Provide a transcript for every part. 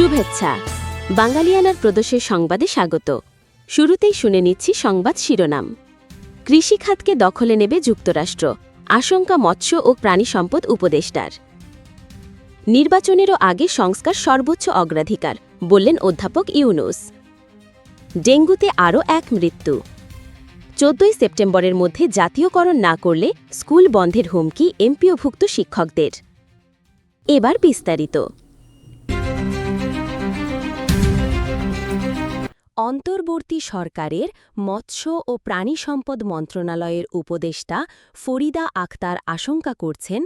শুভেচ্ছা। বাঙালিয়ানার প্রদোষের সংবাদে স্বাগত। শুরুতেই শুনে নিচ্ছি সংবাদ শিরোনাম। কৃষিখাতকে দখলে নেবে যুক্তরাষ্ট্র, আশঙ্কা মৎস্য ও প্রাণী সম্পদ উপদেষ্টার। নির্বাচনেরও আগে সংস্কার সর্বোচ্চ অগ্রাধিকার, বললেন অধ্যাপক ইউনুস। ডেঙ্গুতে আরও এক মৃত্যু। চোদ্দই সেপ্টেম্বরের মধ্যে জাতীয়করণ না করলে স্কুল বন্ধের হুমকি এমপিওভুক্ত শিক্ষকদের। এবার বিস্তারিত। অন্তর্বর্তী সরকারের মৎস্য ও প্রাণী সম্পদ মন্ত্রণালয়ের উপদেষ্টা ফরিদা আক্তার আশঙ্কা করছেন,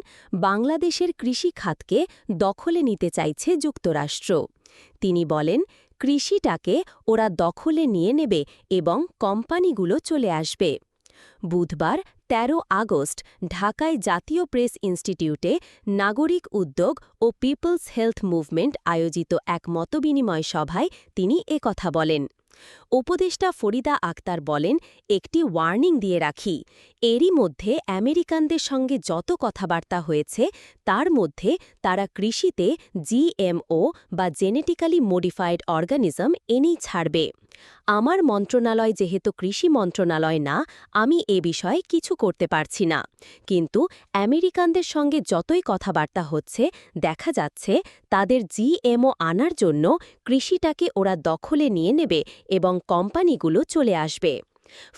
বাংলাদেশের কৃষি খাতকে দখলে নিতে চাইছে যুক্তরাষ্ট্র। তিনি বলেন, কৃষিটাকে ওরা দখলে নিয়ে নেবে এবং কোম্পানিগুলো চলে আসবে। বুধবার ১৩ আগস্ট ঢাকায় জাতীয় প্রেস ইনস্টিটিউটে নাগরিক উদ্যোগ ও পিপলস হেলথ মুভমেন্ট আয়োজিত এক মতবিনিময় সভায় তিনি একথা বলেন। উপদেষ্টা ফরিদা আক্তার বলেন, একটি ওয়ার্নিং দিয়ে রাখি, এরই মধ্যে আমেরিকানদের সঙ্গে যত কথাবার্তা হয়েছে, তার মধ্যে তারা কৃষিতে জিএমও বা জেনেটিক্যালি মডিফাইড অর্গানিজম এনেই ছাড়বে। আমার মন্ত্রণালয় যেহেতু কৃষি মন্ত্রণালয় না, আমি এ বিষয়ে কিছু করতে পারছি না। কিন্তু আমেরিকানদের সঙ্গে যতই কথাবার্তা হচ্ছে, দেখা যাচ্ছে তাদের জিএমও আনার জন্য কৃষিটাকে ওরা দখলে নিয়ে নেবে এবং কোম্পানিগুলো চলে আসবে।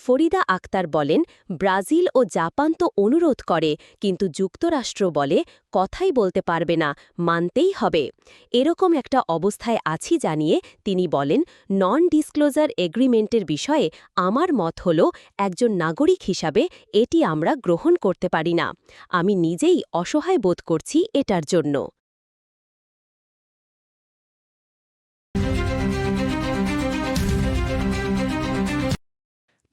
ফরিদা আক্তার বলেন, ব্রাজিল ও জাপান তো অনুরোধ করে, কিন্তু যুক্তরাষ্ট্র বলে, কথাই বলতে পারবে না, মানতেই হবে। এরকম একটা অবস্থায় আছি জানিয়ে তিনি বলেন নন ডিসক্লোজার এগ্রিমেন্টের বিষয়ে আমার মত হল, একজন নাগরিক হিসাবে এটি আমরা গ্রহণ করতে পারি না। আমি নিজেই অসহায় বোধ করছি এটার জন্য।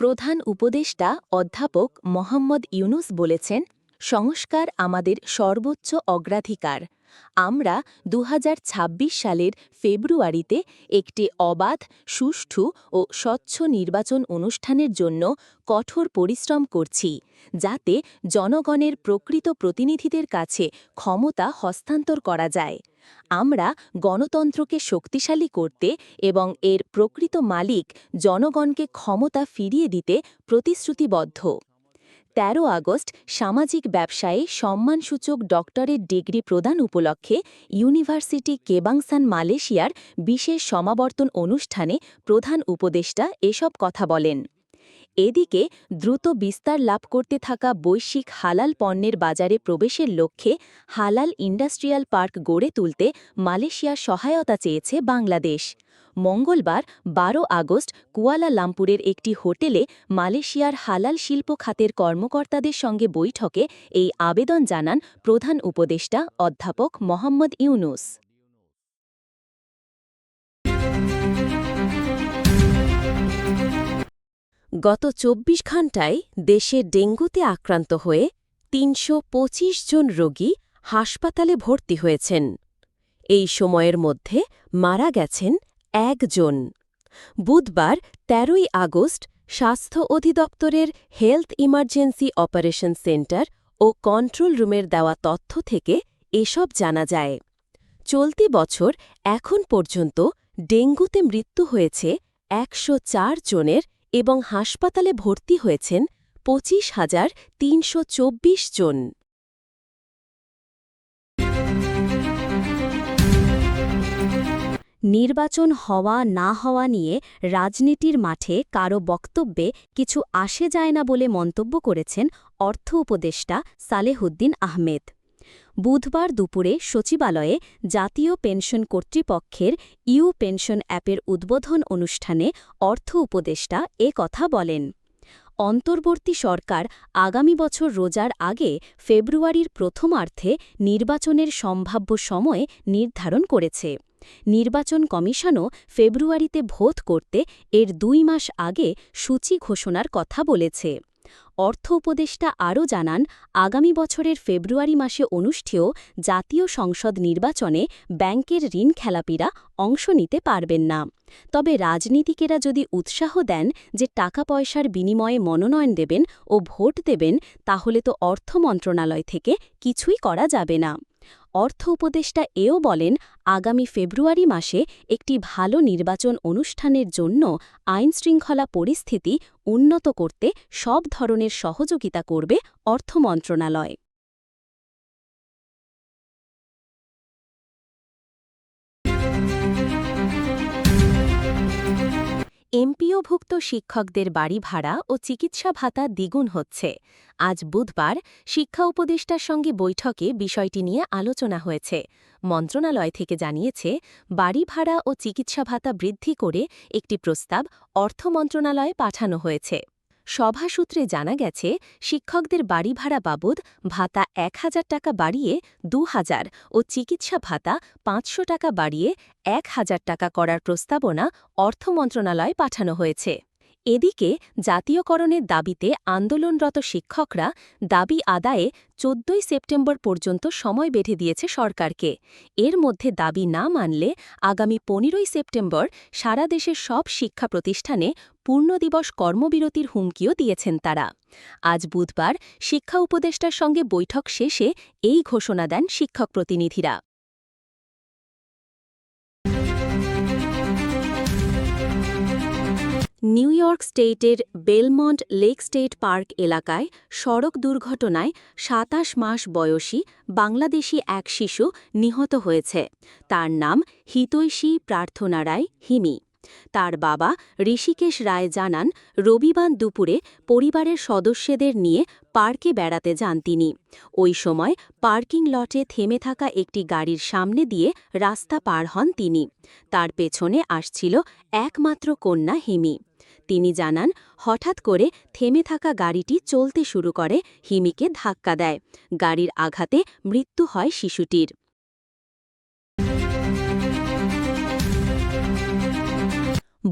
প্রধান উপদেষ্টা অধ্যাপক মোহাম্মদ ইউনুস বলেছেন সংস্কার আমাদের সর্বোচ্চ অগ্রাধিকার। আমরা দু হাজার ছাব্বিশ সালের ফেব্রুয়ারিতে একটি অবাধ, সুষ্ঠু ও স্বচ্ছ নির্বাচন অনুষ্ঠানের জন্য কঠোর পরিশ্রম করছি, যাতে জনগণের প্রকৃত প্রতিনিধিদের কাছে ক্ষমতা হস্তান্তর করা যায়। আমরা গণতন্ত্রকে শক্তিশালী করতে এবং এর প্রকৃত মালিক জনগণকে ক্ষমতা ফিরিয়ে দিতে প্রতিশ্রুতিবদ্ধ। ১৩ আগস্ট সামাজিক ব্যবসায়ে সম্মানসূচক ডক্টরেট ডিগ্রি প্রদান উপলক্ষে ইউনিভার্সিটি কেবাংসান, মালয়েশিয়ার বিশেষ সমাবর্তন অনুষ্ঠানে প্রধান উপদেষ্টা এসব কথা বলেন। এদিকে, দ্রুত বিস্তার লাভ করতে থাকা বৈশ্বিক হালাল পণ্যের বাজারে প্রবেশের লক্ষ্যে হালাল ইন্ডাস্ট্রিয়াল পার্ক গড়ে তুলতে মালয়েশিয়া সহায়তা চেয়েছে বাংলাদেশ। মঙ্গলবার ১২ আগস্ট কুয়ালা লামপুরের একটি হোটেলে মালয়েশিয়ার হালাল শিল্প খাতের কর্মকর্তাদের সঙ্গে বৈঠকে এই আবেদন জানান প্রধান উপদেষ্টা অধ্যাপক মোহাম্মদ ইউনুস। গত চব্বিশ ঘণ্টায় দেশে ডেঙ্গুতে আক্রান্ত হয়ে তিনশ পঁচিশ জন রোগী হাসপাতালে ভর্তি হয়েছেন। এই সময়ের মধ্যে মারা গেছেন একজন। বুধবার ১৩ই আগস্ট স্বাস্থ্য অধিদপ্তরের হেলথ ইমার্জেন্সি অপারেশন সেন্টার ও কন্ট্রোল রুমের দেওয়া তথ্য থেকে এসব জানা যায়। চলতি বছর এখন পর্যন্ত ডেঙ্গুতে মৃত্যু হয়েছে একশো চার জনের এবং হাসপাতালে ভর্তি হয়েছেন পঁচিশ হাজার তিনশো জন। নির্বাচন হওয়া না হওয়া নিয়ে রাজনীতির মাঠে কারও বক্তব্যে কিছু আসে যায় না বলে মন্তব্য করেছেন অর্থ উপদেষ্টা সালেহুদ্দিন আহমেদ। বুধবার দুপুরে সচিবালয়ে জাতীয় পেনশন কর্তৃপক্ষের ইউ পেনশন অ্যাপের উদ্বোধন অনুষ্ঠানে অর্থ উপদেষ্টা এ কথা বলেন। অন্তর্বর্তী সরকার আগামী বছর রোজার আগে ফেব্রুয়ারির প্রথমার্ধে নির্বাচনের সম্ভাব্য সময় নির্ধারণ করেছে। নির্বাচন কমিশনও ফেব্রুয়ারিতে ভোট করতে এর দুই মাস আগে সূচি ঘোষণার কথা বলেছে। অর্থ উপদেষ্টা আরও জানান, আগামী বছরের ফেব্রুয়ারি মাসে অনুষ্ঠেয় জাতীয় সংসদ নির্বাচনে ব্যাংকের ঋণ খেলাপিরা অংশ নিতে পারবেন না। তবে রাজনীতিকেরা যদি উৎসাহ দেন যে টাকা পয়সার বিনিময়ে মনোনয়ন দেবেন ও ভোট দেবেন, তাহলে তো অর্থ মন্ত্রণালয় থেকে কিছুই করা যাবে না। অর্থ উপদেষ্টা এও বলেন, আগামী ফেব্রুয়ারি মাসে একটি ভালো নির্বাচন অনুষ্ঠানের জন্য আইনশৃঙ্খলা পরিস্থিতি উন্নত করতে সব ধরনের সহযোগিতা করবে অর্থ মন্ত্রণালয়। এমপিওভুক্ত শিক্ষকদের বাড়ি ভাড়া ও চিকিৎসা ভাতা দ্বিগুণ হচ্ছে। আজ বুধবার শিক্ষা উপদেষ্টার সঙ্গে বৈঠকে বিষয়টি নিয়ে আলোচনা হয়েছে। মন্ত্রণালয় থেকে জানিয়েছে, বাড়ি ভাড়া ও চিকিৎসা ভাতা বৃদ্ধি করে একটি প্রস্তাব অর্থ মন্ত্রণালয়ে পাঠানো হয়েছে। সভা সূত্রে জানা গেছে, শিক্ষকদের বাড়ি ভাড়া বাবদ ভাতা এক হাজার টাকা বাড়িয়ে দু হাজার ও চিকিৎসা ভাতা পাঁচশো টাকা বাড়িয়ে এক হাজার টাকা করার প্রস্তাবনা অর্থ মন্ত্রণালয়ে পাঠানো হয়েছে। এদিকে জাতীয়করণের দাবিতে আন্দোলনরত শিক্ষকরা দাবি আদায়ে চোদ্দই সেপ্টেম্বর পর্যন্ত সময় বেঁধে দিয়েছে সরকারকে। এর মধ্যে দাবি না মানলে আগামী পনেরোই সেপ্টেম্বর সারা দেশের সব শিক্ষা প্রতিষ্ঠানে পূর্ণদিবস কর্মবিরতির হুমকিও দিয়েছেন তারা। আজ বুধবার শিক্ষা উপদেষ্টার সঙ্গে বৈঠক শেষে এই ঘোষণা দেন শিক্ষক প্রতিনিধিরা। নিউ ইয়র্ক স্টেটের বেলমন্ট লেক স্টেট পার্ক এলাকায় সড়ক দুর্ঘটনায় সাতাশ মাস বয়সী বাংলাদেশি এক শিশু নিহত হয়েছে। তার নাম হিতৈষী প্রার্থনা রায় হিমি। তার বাবা ঋষিকেশ রায় জানান, রবিবার দুপুরে পরিবারের সদস্যদের নিয়ে পার্কে বেড়াতে যান তিনি। ওই সময় পার্কিং লটে থেমে থাকা একটি গাড়ির সামনে দিয়ে রাস্তা পার হন তিনি। তার পেছনে আসছিল একমাত্র কন্যা হিমি। তিনি জানান, হঠাৎ করে থেমে থাকা গাড়িটি চলতে শুরু করে, হিমিকে ধাক্কা দেয়। গাড়ির আঘাতে মৃত্যু হয় শিশুটির।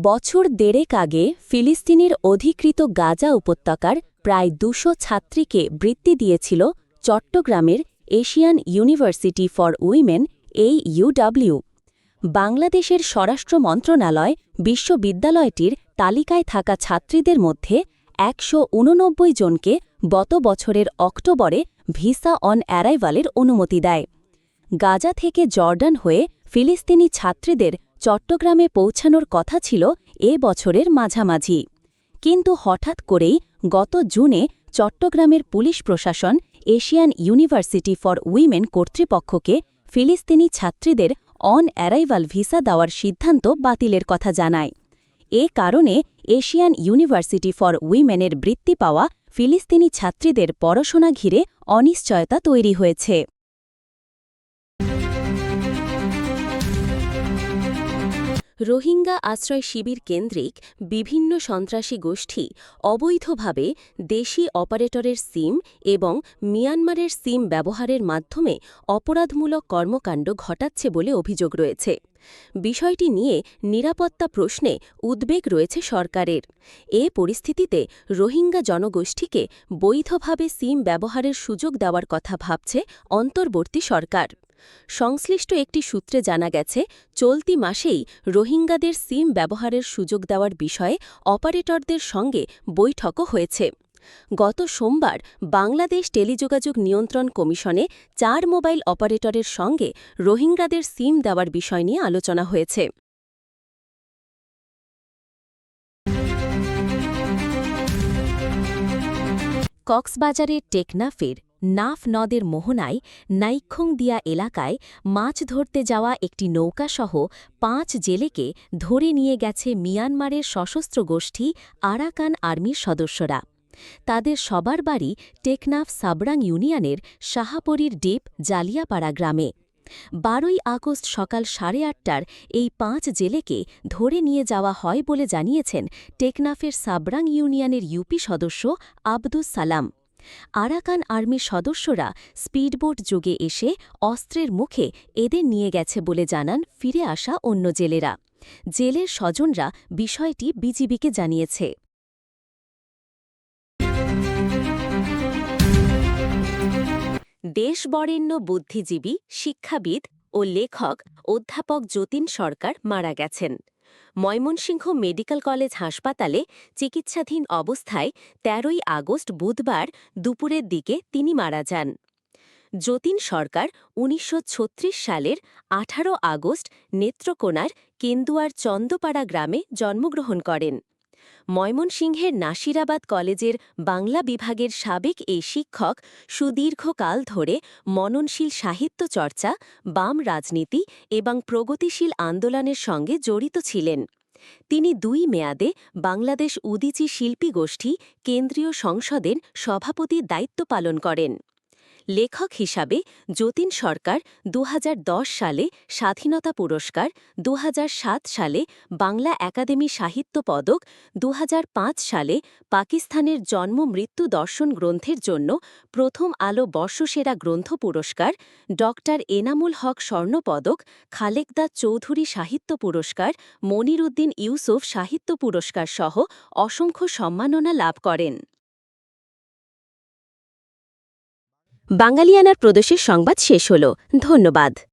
বছর দেড়েক আগে ফিলিস্তিনের অধিকৃত গাজা উপত্যকার প্রায় দুশো ছাত্রীকে বৃত্তি দিয়েছিল চট্টগ্রামের এশিয়ান ইউনিভার্সিটি ফর উইমেন, এই ইউডাব্লিউ। বাংলাদেশের স্বরাষ্ট্র মন্ত্রণালয় বিশ্ববিদ্যালয়টির তালিকায় থাকা ছাত্রীদের মধ্যে একশো উননব্বই জনকে গত বছরের অক্টোবরে ভিসা অন অ্যারাইভালের অনুমতি দেয়। গাজা থেকে জর্ডান হয়ে ফিলিস্তিনি ছাত্রীদের চট্টগ্রামে পৌঁছানোর কথা ছিল এ বছরের মাঝামাঝি। কিন্তু হঠাৎ করেই গত জুনে চট্টগ্রামের পুলিশ প্রশাসন এশিয়ান ইউনিভার্সিটি ফর উইমেন কর্তৃপক্ষকে ফিলিস্তিনি ছাত্রীদের অন অ্যারাইভাল ভিসা দেওয়ার সিদ্ধান্ত বাতিলের কথা জানায়। এ কারণে এশিয়ান ইউনিভার্সিটি ফর উইমেনের বৃত্তি পাওয়া ফিলিস্তিনি ছাত্রীদের পড়াশোনা ঘিরে অনিশ্চয়তা তৈরি হয়েছে। রোহিঙ্গা আশ্রয় শিবির কেন্দ্রিক বিভিন্ন সন্ত্রাসী গোষ্ঠী অবৈধভাবে দেশি অপারেটরের সিম এবং মিয়ানমারের সিম ব্যবহারের মাধ্যমে অপরাধমূলক কর্মকাণ্ড ঘটাচ্ছে বলে অভিযোগ রয়েছে। বিষয়টি নিয়ে নিরাপত্তা প্রশ্নে উদ্বেগ রয়েছে সরকারের। এ পরিস্থিতিতে রোহিঙ্গা জনগোষ্ঠীকে বৈধভাবে সিম ব্যবহারের সুযোগ দেওয়ার কথা ভাবছে অন্তর্বর্তী সরকার। সংশ্লিষ্ট একটি সূত্রে জানা গেছে, চলতি মাসেই রোহিঙ্গাদের সিম ব্যবহারের সুযোগ দেওয়ার বিষয়ে অপারেটরদের সঙ্গে বৈঠকও হয়েছে। গত সোমবার বাংলাদেশ টেলিযোগাযোগ নিয়ন্ত্রণ কমিশনে চার মোবাইল অপারেটরের সঙ্গে রোহিঙ্গাদের সিম দেওয়ার বিষয় নিয়ে আলোচনা হয়েছে। কক্সবাজারের টেকনাফের নাফ নদের মোহনায় নাইক্ষংদিয়া এলাকায় মাছ ধরতে যাওয়া একটি নৌকাসহ পাঁচ জেলেকে ধরে নিয়ে গেছে মিয়ানমারের সশস্ত্র গোষ্ঠী আরাকান আর্মির সদস্যরা। তাদের সবার বাড়ি টেকনাফ সাবরাং ইউনিয়নের শাহাপরির ডিপ, জালিয়াপাড়া গ্রামে। বারোই আগস্ট সকাল সাড়ে আটটার এই পাঁচ জেলেকে ধরে নিয়ে যাওয়া হয় বলে জানিয়েছেন টেকনাফের সাবরাং ইউনিয়নের ইউপি সদস্য আব্দুস সালাম। আরাকান আর্মির সদস্যরা স্পিডবোট যোগে এসে অস্ত্রের মুখে এদের নিয়ে গেছে বলে জানান ফিরে আসা অন্য জেলেরা। জেলের স্বজনরা বিষয়টি বিজিবিকে জানিয়েছে। দেশবরেণ্য বুদ্ধিজীবী, শিক্ষাবিদ ও লেখক অধ্যাপক যতীন সরকার মারা গেছেন। ময়মনসিংহ মেডিকেল কলেজ হাসপাতালে চিকিৎসাধীন অবস্থায় ১৩ই আগস্ট বুধবার দুপুরের দিকে তিনি মারা যান। যতীন সরকার উনিশশো ছত্রিশ সালের ১৮ আগস্ট নেত্রকোনার কেন্দুয়ার চন্দপাড়া গ্রামে জন্মগ্রহণ করেন। ময়মনসিংহের নাসিরাবাদ কলেজের বাংলা বিভাগের সাবেক এই শিক্ষক সুদীর্ঘকাল ধরে মননশীল সাহিত্য চর্চা, বাম রাজনীতি এবং প্রগতিশীল আন্দোলনের সঙ্গে জড়িত ছিলেন। তিনি দুই মেয়াদে বাংলাদেশ উদীচী শিল্পী গোষ্ঠী কেন্দ্রীয় সংসদের সভাপতির দায়িত্ব পালন করেন। লেখক হিসাবে যতীন সরকার দুহাজার দশ সালে স্বাধীনতা পুরস্কার, দুহাজার সাত সালে বাংলা একাডেমি সাহিত্য পদক, দুহাজার পাঁচ সালে পাকিস্তানের জন্ম মৃত্যু দর্শন গ্রন্থের জন্য প্রথম আলো বর্ষসেরা গ্রন্থ পুরস্কার ড এনামুল হক স্বর্ণপদক খালেকদা চৌধুরী সাহিত্য পুরস্কার, মনিরুদ্দিন ইউসুফ সাহিত্য পুরস্কার সহ অসংখ্য সম্মাননা লাভ করেন। বাঙালিয়ানার প্রদেশের সংবাদ শেষ হল। ধন্যবাদ।